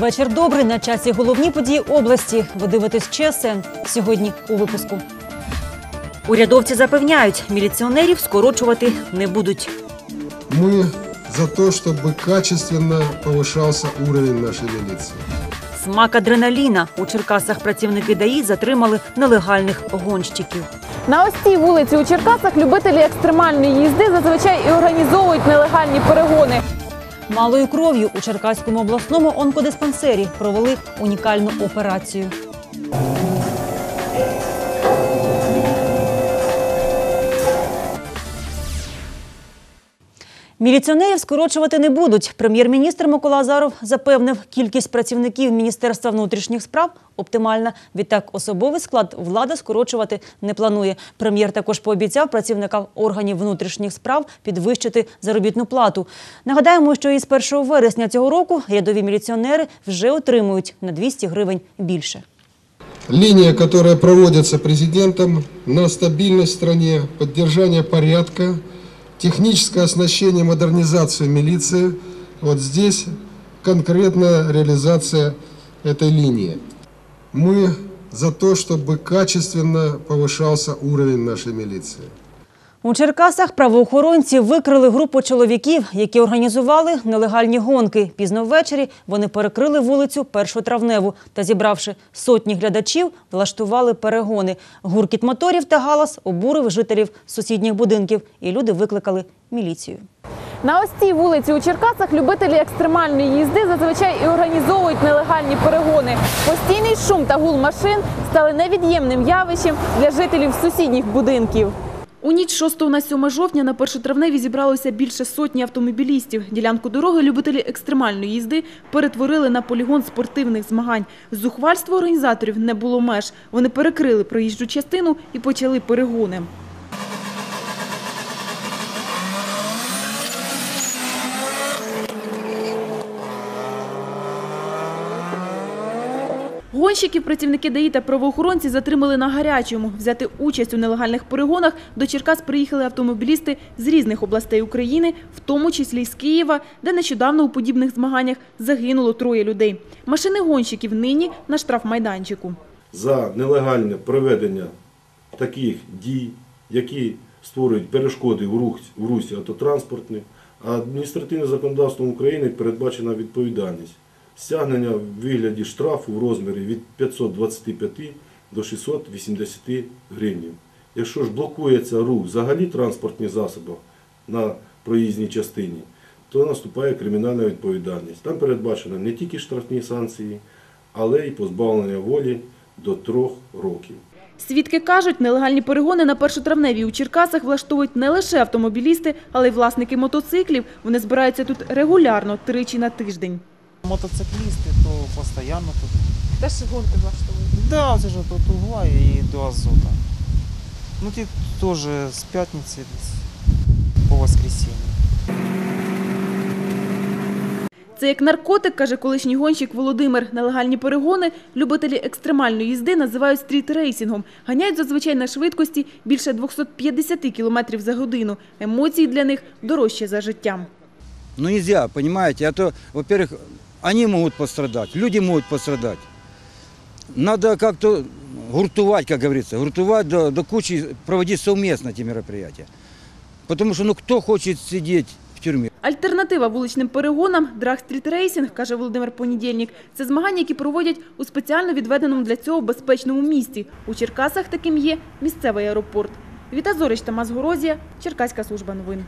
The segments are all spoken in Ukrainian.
Вечір добрий на часі головні події області. Ви дивитесь ЧСН сьогодні у випуску. Урядовці запевняють, міліціонерів скорочувати не будуть. Мы за то, чтобы качественно повышался уровень нашей милиции. Смак адреналіна у Черкасах працівники ДАІ затримали нелегальних гонщиків. На ось цій вулиці у Черкасах любителі екстремальної їзди зазвичай і організовують нелегальні перегони. Малою кров'ю у Черкаському обласному онкодиспансері провели унікальну операцію. Міліціонерів скорочувати не будуть. Прем'єр-міністр Микола Азаров запевнив, кількість працівників Міністерства внутрішніх справ оптимальна. Відтак особовий склад влада скорочувати не планує. Прем'єр також пообіцяв працівникам органів внутрішніх справ підвищити заробітну плату. Нагадаємо, що із 1 вересня цього року рядові міліціонери вже отримують на 200 гривень більше. Линия, которая проводится президентом на стабильность в стране, поддержание порядка, техническое оснащение, модернизацию милиции. Вот здесь конкретная реализация этой линии. Мы за то, чтобы качественно повышался уровень нашей милиции. У Черкасах правоохоронці викрили групу чоловіків, які організували нелегальні гонки. Пізно ввечері вони перекрили вулицю Першу травневу та, зібравши сотні глядачів, влаштували перегони. Гуркіт моторів та галас обурив жителів сусідніх будинків, і люди викликали міліцію. На ось цій вулиці у Черкасах любителі екстремальної їзди зазвичай і організовують нелегальні перегони. Постійний шум та гул машин стали невід'ємним явищем для жителів сусідніх будинків. У ніч 6 на 7 жовтня на першотравневі зібралося більше сотні автомобілістів. Ділянку дороги любителі екстремальної їзди перетворили на полігон спортивних змагань. Зухвальство організаторів не було меж. Вони перекрили проїжджу частину і почали перегони. Гонщиків, працівники ДАІ та правоохоронці затримали на гарячому. Взяти участь у нелегальних перегонах до Черкас приїхали автомобілісти з різних областей України, в тому числі з Києва, де нещодавно у подібних змаганнях загинуло троє людей. Машини гонщиків нині на штрафмайданчику. за нелегальне проведення таких дій, які створюють перешкоди в русі автотранспортних, адміністративним законодавством України передбачена відповідальність стягнення в вигляді штрафу в розмірі від 525 до 680 гривень. Якщо ж блокується рух взагалі транспортних засобів на проїзній частині, то наступає кримінальна відповідальність. Там передбачено не тільки штрафні санкції, але й позбавлення волі до трьох років. Свідки кажуть, нелегальні перегони на першотравневій у Черкасах влаштовують не лише автомобілісти, але й власники мотоциклів. Вони збираються тут регулярно, тричі на тиждень. Мотоциклісти, то постійно тут. Теж гонки влаштовують. Да, це ж от угла і до азота. Ну ті теж з п'ятниці десь по воскресенье. Це як наркотик, каже колишній гонщик Володимир. Нелегальні перегони любителі екстремальної їзди називають стріт-рейсінгом. Ганяють зазвичай на швидкості більше 250 км за годину. Емоції для них дорожче за життям. Ну нельзя, понимаете, а то, во-первых, они могут пострадать, люди могут пострадать. Надо как-то гуртовать, как говорится, гуртовать до, до кучи, проводить совместно эти мероприятия. Потому что ну кто хочет сидеть в тюрьме? Альтернатива вуличним перегонам – драг-стріт-рейсінг, каже Володимир Понедільник. Це змагання, які проводять у спеціально відведеному для цього безпечному місці. У Черкасах таким є місцевий аеропорт. Віта Зорич, Тамас Горозія, Черкаська служба новин.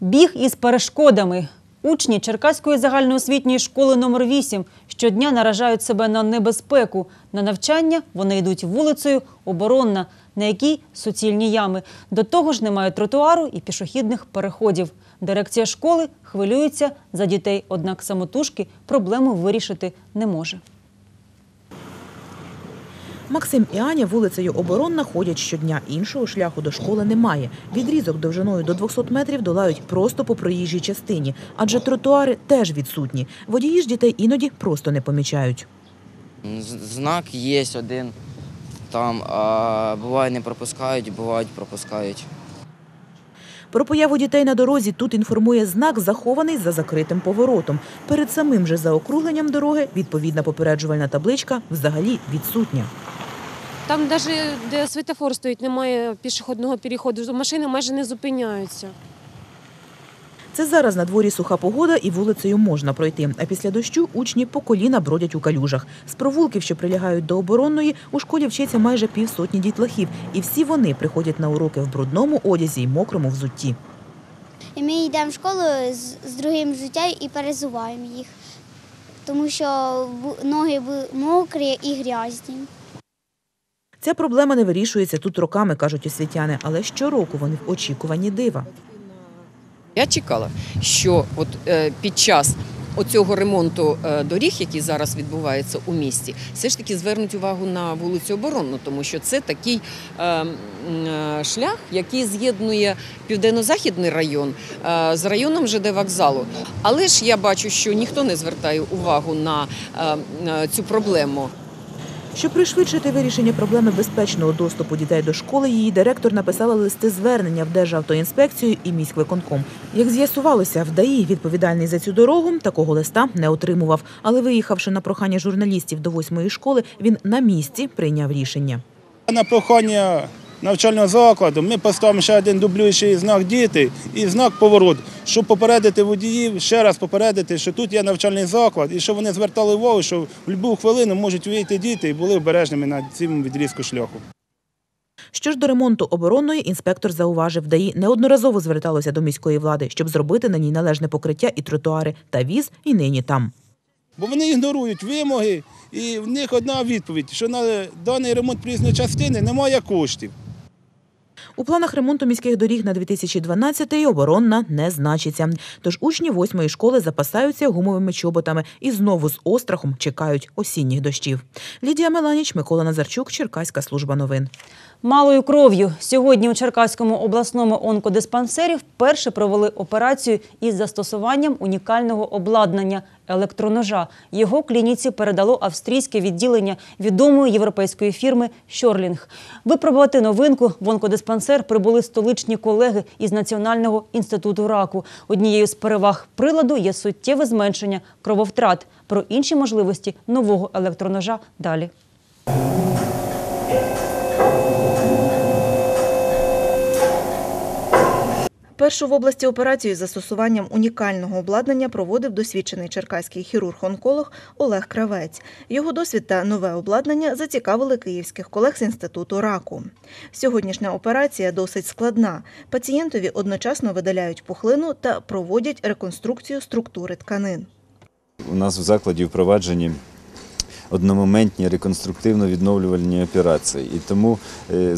Біг із перешкодами. Учні Черкаської загальноосвітньої школи номер 8 щодня наражають себе на небезпеку. На навчання вони йдуть вулицею оборонна, на якій суцільні ями. До того ж немає тротуару і пішохідних переходів. Дирекція школи хвилюється за дітей, однак самотужки проблему вирішити не може. Максим і Аня вулицею Оборонна ходять щодня. Іншого шляху до школи немає. Відрізок довжиною до 200 метрів долають просто по проїжджій частині, адже тротуари теж відсутні. Водії ж дітей іноді просто не помічають. Знак є один. Там а, буває не пропускають, бувають пропускають. Про появу дітей на дорозі тут інформує знак, захований за закритим поворотом. Перед самим же заокругленням дороги відповідна попереджувальна табличка взагалі відсутня. Там навіть де світофор стоїть, немає пішохідного переходу. Машини майже не зупиняються. Це зараз на дворі суха погода і вулицею можна пройти. А після дощу учні по коліна бродять у калюжах. З провулків, що прилягають до оборонної, у школі вчиться майже півсотні дітлахів. І всі вони приходять на уроки в брудному одязі й мокрому взутті. І ми йдемо в школу з, з другим взуттям і перезуваємо їх, тому що ноги мокрі і грязні. Ця проблема не вирішується тут роками, кажуть освітяни, але щороку вони в очікуванні дива. Я чекала, що от е, під час оцього ремонту е, доріг, який зараз відбувається у місті, все ж таки звернуть увагу на вулицю Оборонну, тому що це такий е, шлях, який з'єднує південно-західний район з районом ЖД вокзалу. Але ж я бачу, що ніхто не звертає увагу на цю проблему. Щоб пришвидшити вирішення проблеми безпечного доступу дітей до школи, її директор написала листи звернення в Державтоінспекцію і міськвиконком. Як з'ясувалося, в ДАІ відповідальний за цю дорогу такого листа не отримував. Але виїхавши на прохання журналістів до восьмої школи, він на місці прийняв рішення. На прохання навчального закладу ми поставимо ще один дублюючий знак діти і знак поворот, щоб попередити водіїв, ще раз попередити, що тут є навчальний заклад, і щоб вони звертали увагу, що в будь-яку хвилину можуть вийти діти і були обережними на цьому відрізку шляху. Що ж до ремонту оборонної, інспектор зауважив, ДАІ неодноразово зверталося до міської влади, щоб зробити на ній належне покриття і тротуари, та віз і нині там. Бо вони ігнорують вимоги, і в них одна відповідь, що на даний ремонт проїзної частини немає коштів. У планах ремонту міських доріг на 2012-й оборонна не значиться. Тож учні восьмої школи запасаються гумовими чоботами і знову з острахом чекають осінніх дощів. Лідія Меланіч, Микола Назарчук, Черкаська служба новин. Малою кров'ю сьогодні у Черкаському обласному онкодиспансері вперше провели операцію із застосуванням унікального обладнання електроножа. Його клініці передало австрійське відділення відомої європейської фірми Щорлінг. Випробувати новинку в онкодиспансер прибули столичні колеги із Національного інституту раку. Однією з переваг приладу є суттєве зменшення крововтрат. Про інші можливості нового електроножа далі. Першу в області операцію з застосуванням унікального обладнання проводив досвідчений черкаський хірург-онколог Олег Кравець. Його досвід та нове обладнання зацікавили київських колег з інституту раку. Сьогоднішня операція досить складна. Пацієнтові одночасно видаляють пухлину та проводять реконструкцію структури тканин. У нас в закладі впроваджені одномоментні реконструктивно-відновлювальні операції. І тому е,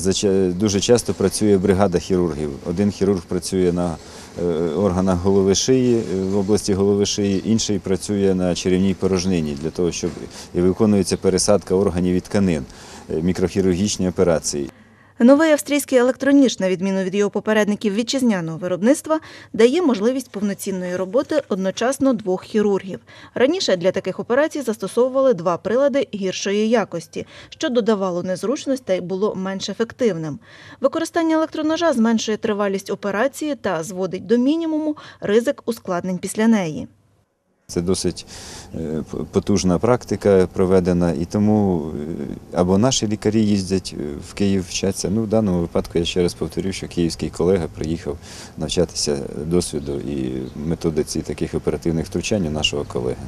дуже часто працює бригада хірургів. Один хірург працює на е, органах голови шиї е, в області голови шиї, інший працює на черевній порожнині для того, щоб і виконується пересадка органів і тканин, мікрохірургічні операції. Новий австрійський електроніж, на відміну від його попередників вітчизняного виробництва, дає можливість повноцінної роботи одночасно двох хірургів. Раніше для таких операцій застосовували два прилади гіршої якості, що додавало незручність та й було менш ефективним. Використання електроножа зменшує тривалість операції та зводить до мінімуму ризик ускладнень після неї. Це досить е, потужна практика проведена, і тому е, або наші лікарі їздять е, в Київ вчаться. Ну, в даному випадку я ще раз повторю, що київський колега приїхав навчатися досвіду і методиці таких оперативних втручань у нашого колеги.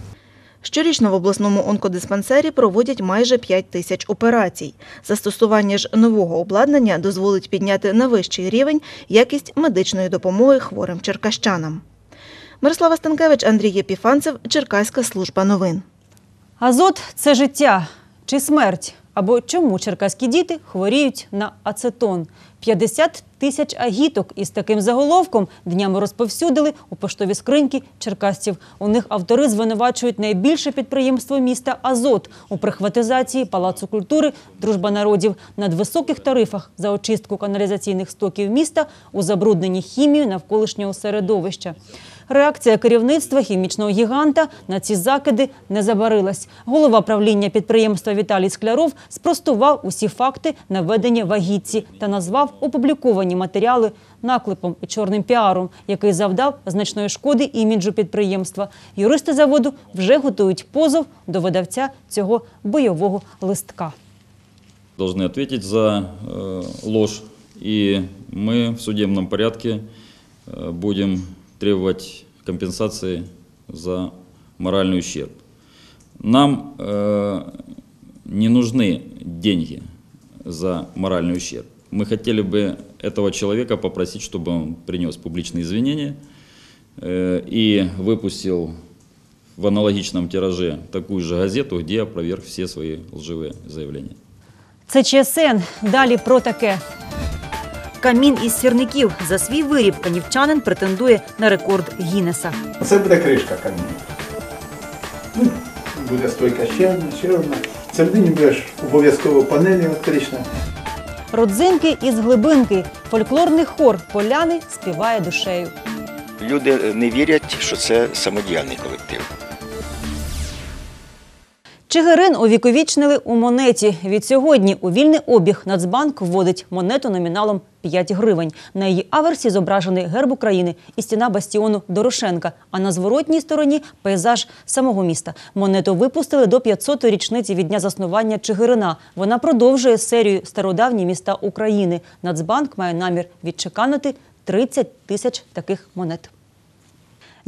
Щорічно в обласному онкодиспансері проводять майже 5 тисяч операцій. Застосування ж нового обладнання дозволить підняти на вищий рівень якість медичної допомоги хворим черкащанам. Мирослава Станкевич, Андрій Єпіфанцев, Черкаська служба новин. Азот це життя чи смерть? Або чому черкаські діти хворіють на ацетон? 50 тисяч агіток із таким заголовком днями розповсюдили у поштові скриньки черкасців. У них автори звинувачують найбільше підприємство міста Азот у прихватизації палацу культури Дружба народів надвисоких тарифах за очистку каналізаційних стоків міста у забрудненні хімією навколишнього середовища. Реакція керівництва хімічного гіганта на ці закиди не забарилась. Голова правління підприємства Віталій Скляров спростував усі факти наведені вагітці та назвав опубліковані матеріали наклепом і чорним піаром, який завдав значної шкоди іміджу підприємства. Юристи заводу вже готують позов до видавця цього бойового листка. должны ответить за э, ложь. И мы в судебном порядке э, будем требовать компенсации за моральный ущерб. Нам э, не нужны деньги за моральный ущерб. Мы хотели бы этого человека попросить, чтобы он принес публичные извинения э, и выпустил в аналогичном тираже такую же газету, где опроверг все свои лживые заявления. Це ЧСН. Далі про таке. Камін із сірників. За свій виріб канівчанин претендує на рекорд Гіннеса. Це буде кришка каміння. Ну, буде стойка ще одна, ще одна. Всередині будеш обов'язково панель електрична. Родзинки із глибинки. Фольклорний хор поляни співає душею. Люди не вірять, що це самодіяльний колектив. Чигирин увіковічнили у монеті. Відсьогодні у вільний обіг Нацбанк вводить монету номіналом 5 гривень. На її аверсі зображений герб України і стіна бастіону Дорошенка. А на зворотній стороні пейзаж самого міста. Монету випустили до 500-ї річниці від дня заснування Чигирина. Вона продовжує серію стародавні міста України. Нацбанк має намір відчеканити 30 тисяч таких монет.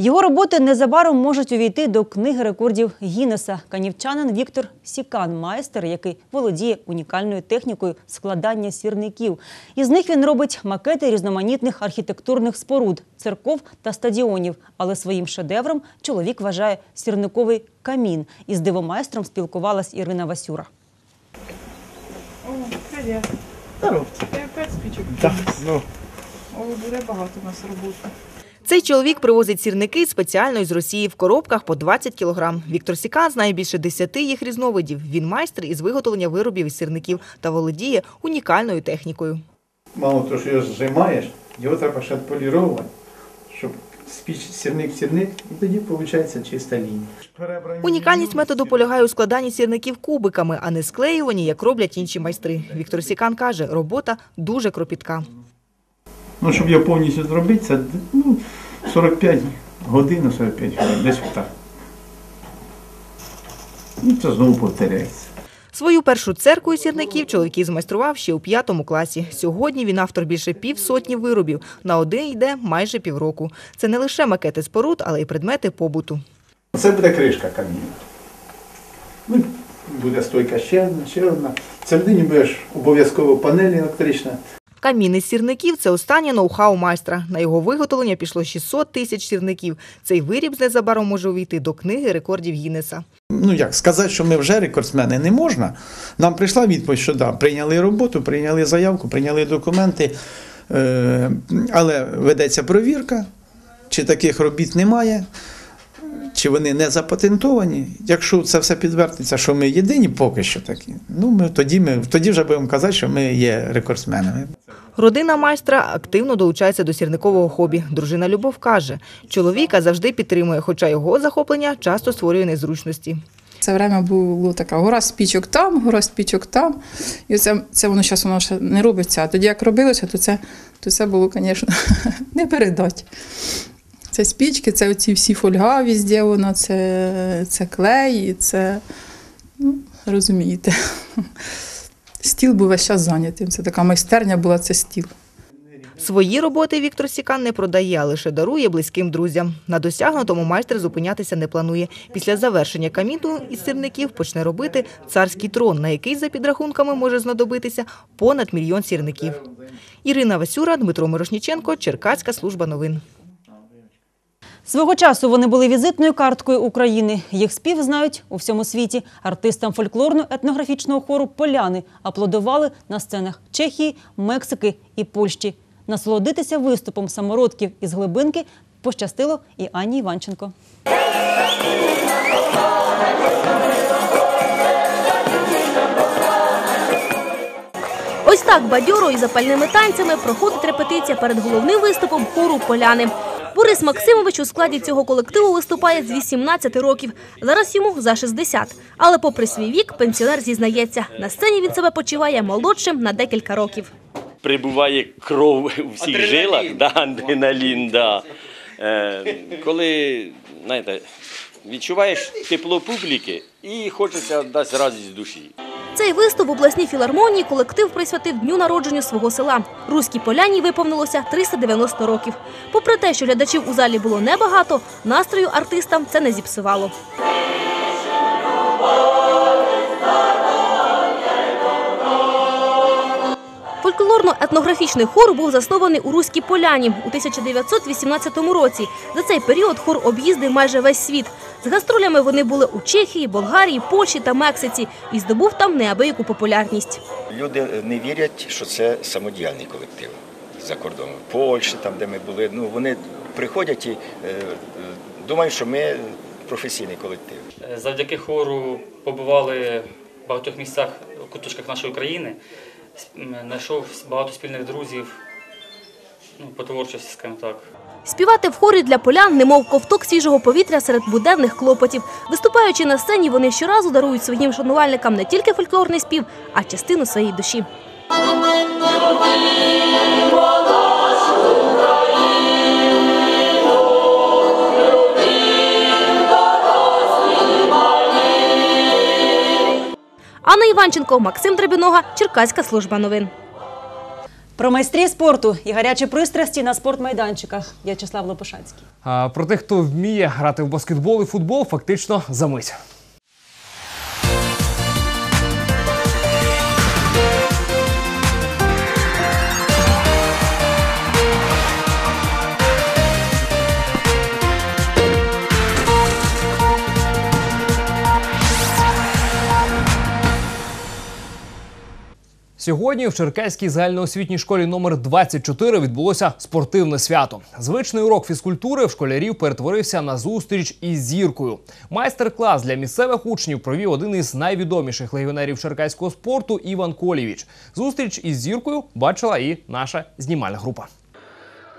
Його роботи незабаром можуть увійти до книги рекордів Гіннеса. Канівчанин Віктор Сікан, майстер, який володіє унікальною технікою складання сірників. Із них він робить макети різноманітних архітектурних споруд, церков та стадіонів. Але своїм шедевром чоловік вважає сірниковий камін. Із дивомайстром спілкувалась Ірина Васюра. О, привіт. Ти опять спічок? Так, ну. О, буде багато у нас роботи. Цей чоловік привозить сірники спеціально із Росії в коробках по 20 кілограм. Віктор Сікан знає більше 10 їх різновидів. Він майстер із виготовлення виробів із сірників та володіє унікальною технікою. Мало того, що його зжимаєш, його треба ще полірувати, щоб спіч сірник-сірник, і тоді виходить чиста лінія. Унікальність методу полягає у складанні сірників кубиками, а не склеюванні, як роблять інші майстри. Віктор Сікан каже, робота дуже кропітка. Ну, щоб його повністю зробити, це ну, 45 годин, 45 хвилин, десь отак. І це знову повторяється. Свою першу церкву із сірників чоловік змайстрував ще у п'ятому класі. Сьогодні він автор більше півсотні виробів. На один йде майже півроку. Це не лише макети споруд, але й предмети побуту. Це буде кришка каміння. Ну, буде стойка ще одна, ще одна. Всередині будеш обов'язково панель електрична. Камін із сірників це останнє ноу-хау майстра. На його виготовлення пішло 600 тисяч сірників. Цей виріб незабаром може увійти до книги рекордів Гіннеса. Ну як сказати, що ми вже рекордсмени не можна. Нам прийшла відповідь, що да, прийняли роботу, прийняли заявку, прийняли документи, е, але ведеться провірка, чи таких робіт немає, чи вони не запатентовані. Якщо це все підтвердиться, що ми єдині поки що такі, ну ми тоді ми тоді вже будемо казати, що ми є рекордсменами. Родина майстра активно долучається до сірникового хобі. Дружина Любов каже, чоловіка завжди підтримує, хоча його захоплення часто створює незручності. Це время було така гора спічок там, гора спічок там. І це, це воно зараз воно ще не робиться. А тоді як робилося, то це, то це було, звісно, не передати. Це спічки, це оці всі фольгаві зроблено, це, це клей, це, ну, розумієте. Стіл був весь час зайнятий. Це така майстерня була, це стіл. Свої роботи Віктор Сікан не продає, а лише дарує близьким друзям. На досягнутому майстер зупинятися не планує. Після завершення каміну із сірників почне робити царський трон, на який за підрахунками може знадобитися понад мільйон сірників. Ірина Васюра, Дмитро Мирошніченко, Черкаська служба новин. Свого часу вони були візитною карткою України. Їх спів знають у всьому світі. Артистам фольклорно-етнографічного хору Поляни аплодували на сценах Чехії, Мексики і Польщі. Насолодитися виступом самородків із глибинки пощастило і Анні Іванченко. Ось так бадьоро і запальними танцями проходить репетиція перед головним виступом хору Поляни. Борис Максимович у складі цього колективу виступає з 18 років. Зараз йому за 60. Але попри свій вік, пенсіонер зізнається, на сцені він себе почуває молодшим на декілька років. прибуває кров у всіх жилах, да, адреналін, да. Е, коли знаєте, відчуваєш тепло публіки і хочеться дасть радість душі. Цей виступ у обласній філармонії колектив присвятив дню народження свого села. Руській поляні виповнилося 390 років. Попри те, що глядачів у залі було небагато, настрою артистам це не зіпсувало. Фольклорно-етнографічний хор був заснований у Руській Поляні у 1918 році. За цей період хор об'їздив майже весь світ. З гастролями вони були у Чехії, Болгарії, Польщі та Мексиці і здобув там неабияку популярність. Люди не вірять, що це самодіяльний колектив за кордоном. В Польщі, там, де ми були, ну вони приходять і е, е, думають, що ми професійний колектив. Завдяки хору побували в багатьох місцях, куточках нашої країни. Знайшов багато спільних друзів ну, по творчості, скажімо так. Співати в хорі для полян, немов ковток свіжого повітря серед буденних клопотів. Виступаючи на сцені, вони щоразу дарують своїм шанувальникам не тільки фольклорний спів, а частину своєї душі. Анна Іванченко, Максим Дребінога, Черкаська служба новин. Про майстрі спорту і гарячі пристрасті на спортмайданчиках. В'ячеслав Лопушанський. А про тих, хто вміє грати в баскетбол і футбол, фактично за мить. Сьогодні в Черкаській загальноосвітній школі номер 24 відбулося спортивне свято. Звичний урок фізкультури в школярів перетворився на зустріч із зіркою. Майстер-клас для місцевих учнів провів один із найвідоміших легіонерів черкаського спорту Іван Колівіч. Зустріч із зіркою бачила і наша знімальна група.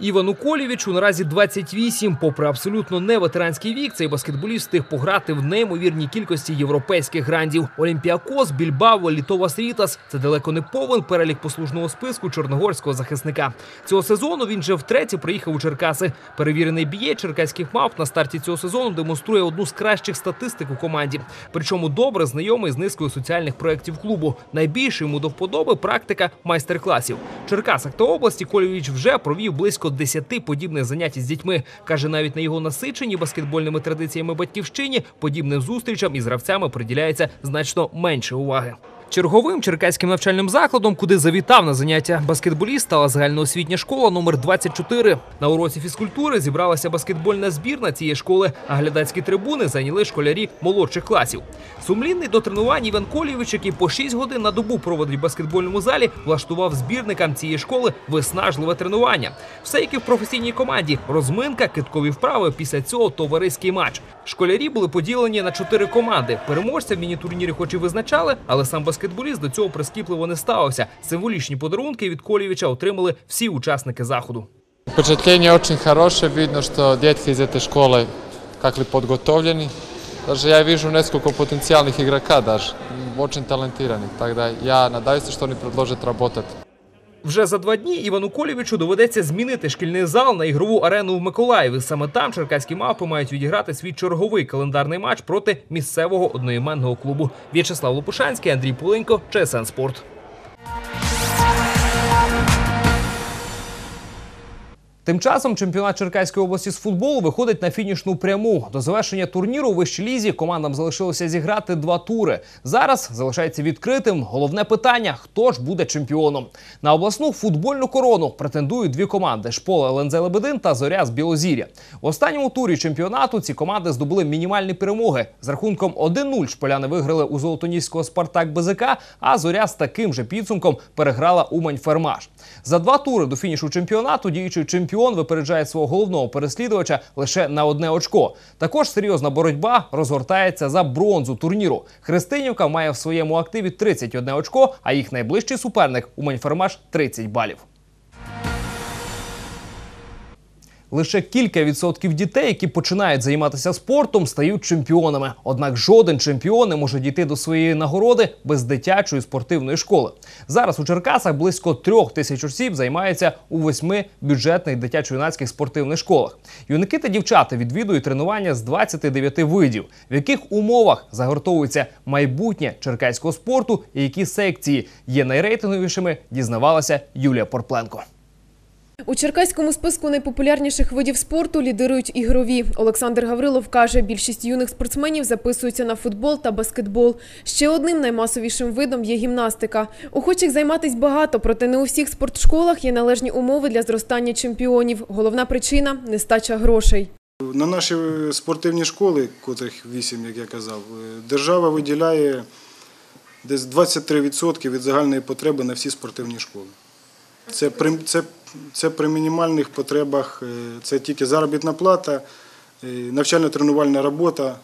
Івану Колівічу наразі 28. Попри абсолютно не ветеранський вік, цей баскетболіст встиг пограти в неймовірній кількості європейських грандів. Олімпіакос, Більбаво, Літовас Рітас – це далеко не повен перелік послужного списку чорногорського захисника. Цього сезону він вже втретє приїхав у Черкаси. Перевірений б'є черкаських мавп на старті цього сезону демонструє одну з кращих статистик у команді. Причому добре знайомий з низкою соціальних проєктів клубу. Найбільше йому до вподоби практика майстер-класів. Черкасах та області Колівіч вже провів близько 10 подібних занять із дітьми. Каже, навіть на його насиченні баскетбольними традиціями батьківщині подібним зустрічам із гравцями приділяється значно менше уваги. Черговим черкаським навчальним закладом, куди завітав на заняття баскетболіст, стала загальноосвітня школа номер 24. На уроці фізкультури зібралася баскетбольна збірна цієї школи, а глядацькі трибуни зайняли школярі молодших класів. Сумлінний до тренувань Іван Колівич, який по 6 годин на добу проводить в баскетбольному залі, влаштував збірникам цієї школи виснажливе тренування. Все як і в професійній команді: розминка, киткові вправи. Після цього товариський матч. Школярі були поділені на чотири команди. Переможця в міні-турнірі хоч і визначали, але сам баскетболіст до цього прискіпливо не ставився. Символічні подарунки від Колівича отримали всі учасники заходу. Впечатление очень хорошее, видно, что детки из этой школы как ли подготовлены. Даже я вижу несколько потенциальных игрока даже, м, очень талантированных. Тогда я надеюсь, что они продолжат работать. Вже за два дні Івану Колєвичу доведеться змінити шкільний зал на ігрову арену в Миколаєві. Саме там черкаські мавпи мають відіграти свій черговий календарний матч проти місцевого одноіменного клубу. В'ячеслав Лопушанський, Андрій Пуленько, ЧСН Спорт. Тим часом чемпіонат Черкаської області з футболу виходить на фінішну пряму. До завершення турніру у вищій лізі командам залишилося зіграти два тури. Зараз залишається відкритим головне питання: хто ж буде чемпіоном? На обласну футбольну корону претендують дві команди: Шпола ЛНЗ Лебедин та Зоря з Білозір'я. В останньому турі чемпіонату ці команди здобули мінімальні перемоги. З рахунком 1-0 шполяни виграли у Золотоніського Спартак БЗК, а Зоря з таким же підсумком переграла Умань Фермаш. За два тури до фінішу чемпіонату діючий чемпіон випереджає свого головного переслідувача лише на одне очко. Також серйозна боротьба розгортається за бронзу турніру. Христинівка має в своєму активі 31 очко, а їх найближчий суперник Фермаш 30 балів. Лише кілька відсотків дітей, які починають займатися спортом, стають чемпіонами. Однак жоден чемпіон не може дійти до своєї нагороди без дитячої спортивної школи. Зараз у Черкасах близько трьох тисяч осіб займаються у восьми бюджетних дитячо-юнацьких спортивних школах. Юнаки та дівчата відвідують тренування з 29 видів, в яких умовах загортовується майбутнє черкаського спорту і які секції є найрейтинговішими, дізнавалася Юлія Порпленко. У черкаському списку найпопулярніших видів спорту лідирують ігрові. Олександр Гаврилов каже, більшість юних спортсменів записуються на футбол та баскетбол. Ще одним наймасовішим видом є гімнастика. Охочих займатись багато, проте не у всіх спортшколах є належні умови для зростання чемпіонів. Головна причина нестача грошей. На наші спортивні школи, котрих вісім, як я казав, держава виділяє десь 23% від загальної потреби на всі спортивні школи. Це це, це при мінімальних потребах, е, це тільки заробітна плата, е, навчально-тренувальна робота.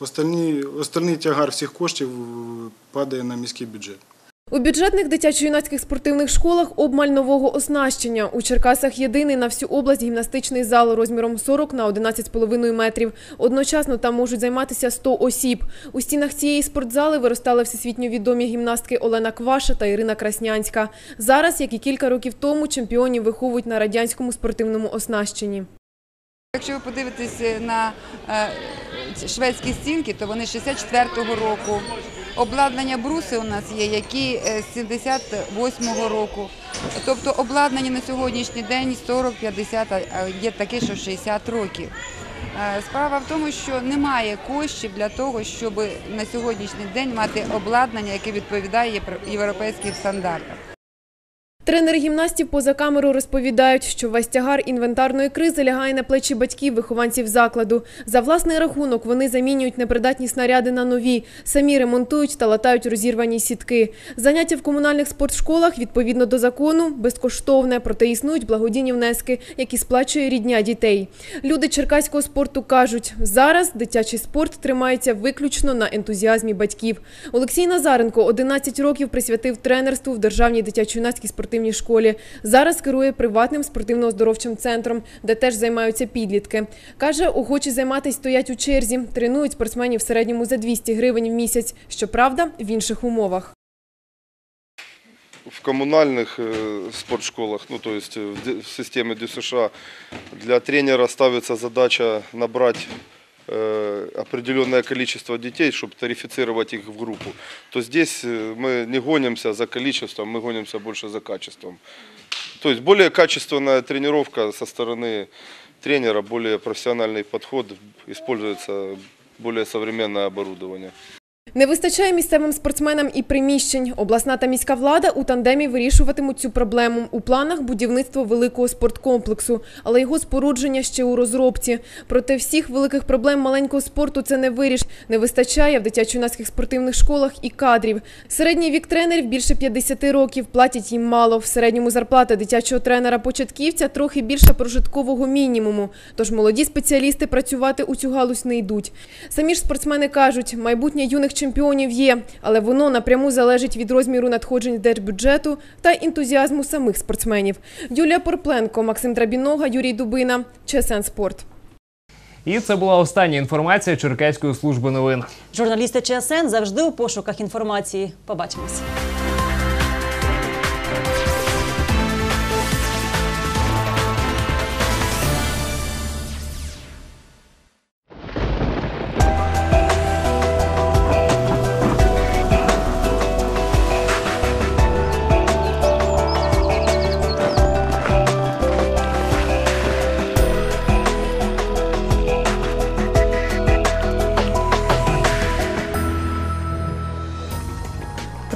Остальний, остальний тягар всіх коштів е, падає на міський бюджет. У бюджетних дитячо-юнацьких спортивних школах обмаль нового оснащення. У Черкасах єдиний на всю область гімнастичний зал розміром 40 на 11,5 метрів. Одночасно там можуть займатися 100 осіб. У стінах цієї спортзали виростали всесвітньо відомі гімнастки Олена Кваша та Ірина Краснянська. Зараз, як і кілька років тому, чемпіонів виховують на радянському спортивному оснащенні. Якщо ви подивитесь на е, шведські стінки, то вони 64-го року. Обладнання бруси у нас є, які е, з 78-го року. Тобто обладнання на сьогоднішній день 40-50, а є таке, що 60 років. Е, Справа в тому, що немає коштів для того, щоб на сьогоднішній день мати обладнання, яке відповідає європейським стандартам. Тренери гімнастів поза камеру розповідають, що весь тягар інвентарної кризи лягає на плечі батьків вихованців закладу. За власний рахунок вони замінюють непридатні снаряди на нові, самі ремонтують та латають розірвані сітки. Заняття в комунальних спортшколах відповідно до закону безкоштовне, проте існують благодійні внески, які сплачує рідня дітей. Люди черкаського спорту кажуть, зараз дитячий спорт тримається виключно на ентузіазмі батьків. Олексій Назаренко 11 років присвятив тренерству в державній дитячо-юнацькій спортивній школі. Зараз керує приватним спортивно-оздоровчим центром, де теж займаються підлітки. Каже, охочі займатися стоять у черзі, тренують спортсменів в середньому за 200 гривень в місяць. Щоправда, в інших умовах. в коммунальных э, спортшколах, ну то есть в, д- в системе ДЮСШ, для тренера ставится задача набрать э, определенное количество детей, чтобы тарифицировать их в группу, то здесь э, мы не гонимся за количеством, мы гонимся больше за качеством. То есть более качественная тренировка со стороны тренера, более профессиональный подход, используется более современное оборудование. Не вистачає місцевим спортсменам і приміщень. Обласна та міська влада у тандемі вирішуватимуть цю проблему. У планах будівництво великого спорткомплексу, але його спорудження ще у розробці. Проте всіх великих проблем маленького спорту це не виріш. Не вистачає в дитячо-юнацьких спортивних школах і кадрів. Середній вік тренерів більше 50 років. Платять їм мало. В середньому зарплата дитячого тренера-початківця трохи більша прожиткового мінімуму. Тож молоді спеціалісти працювати у цю галузь не йдуть. Самі ж спортсмени кажуть, майбутнє юних чемпіонів є, але воно напряму залежить від розміру надходжень держбюджету та ентузіазму самих спортсменів. Юлія Порпленко, Максим Драбінога, Юрій Дубина. ЧСН Спорт. І це була остання інформація Черкаської служби новин. Журналісти ЧСН завжди у пошуках інформації. Побачимось.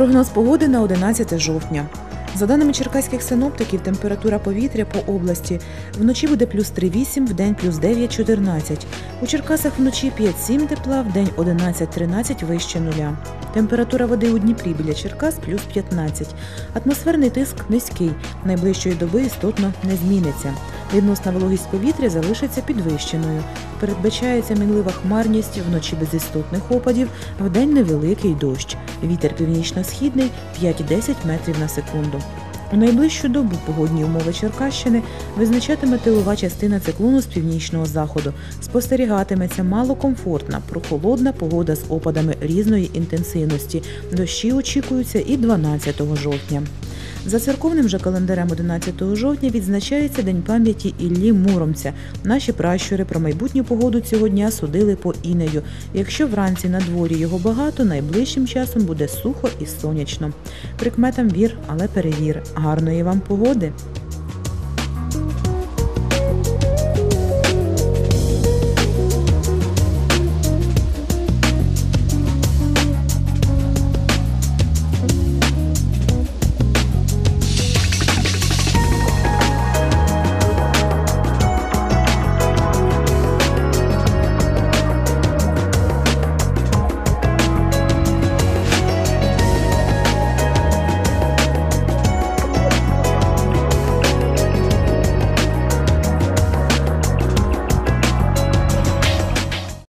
Прогноз погоди на 11 жовтня. За даними черкаських синоптиків, температура повітря по області вночі буде плюс 3,8, вдень плюс 9,14. У Черкасах вночі 5,7 тепла, вдень 11,13 вище нуля. Температура води у Дніпрі біля Черкас плюс 15. Атмосферний тиск низький. Найближчої доби істотно не зміниться. Відносна вологість повітря залишиться підвищеною. Передбачається мінлива хмарність, вночі без істотних опадів, вдень невеликий дощ. Вітер північно-східний 5-10 метрів на секунду. У найближчу добу погодні умови Черкащини визначатиме тилова частина циклону з північного заходу. Спостерігатиметься малокомфортна, прохолодна погода з опадами різної інтенсивності. Дощі очікуються і 12 жовтня. За церковним же календарем 11 жовтня відзначається День пам'яті Іллі Муромця. Наші пращури про майбутню погоду цього дня судили по інею. Якщо вранці на дворі його багато, найближчим часом буде сухо і сонячно. Прикметам вір, але перевір. Гарної вам погоди!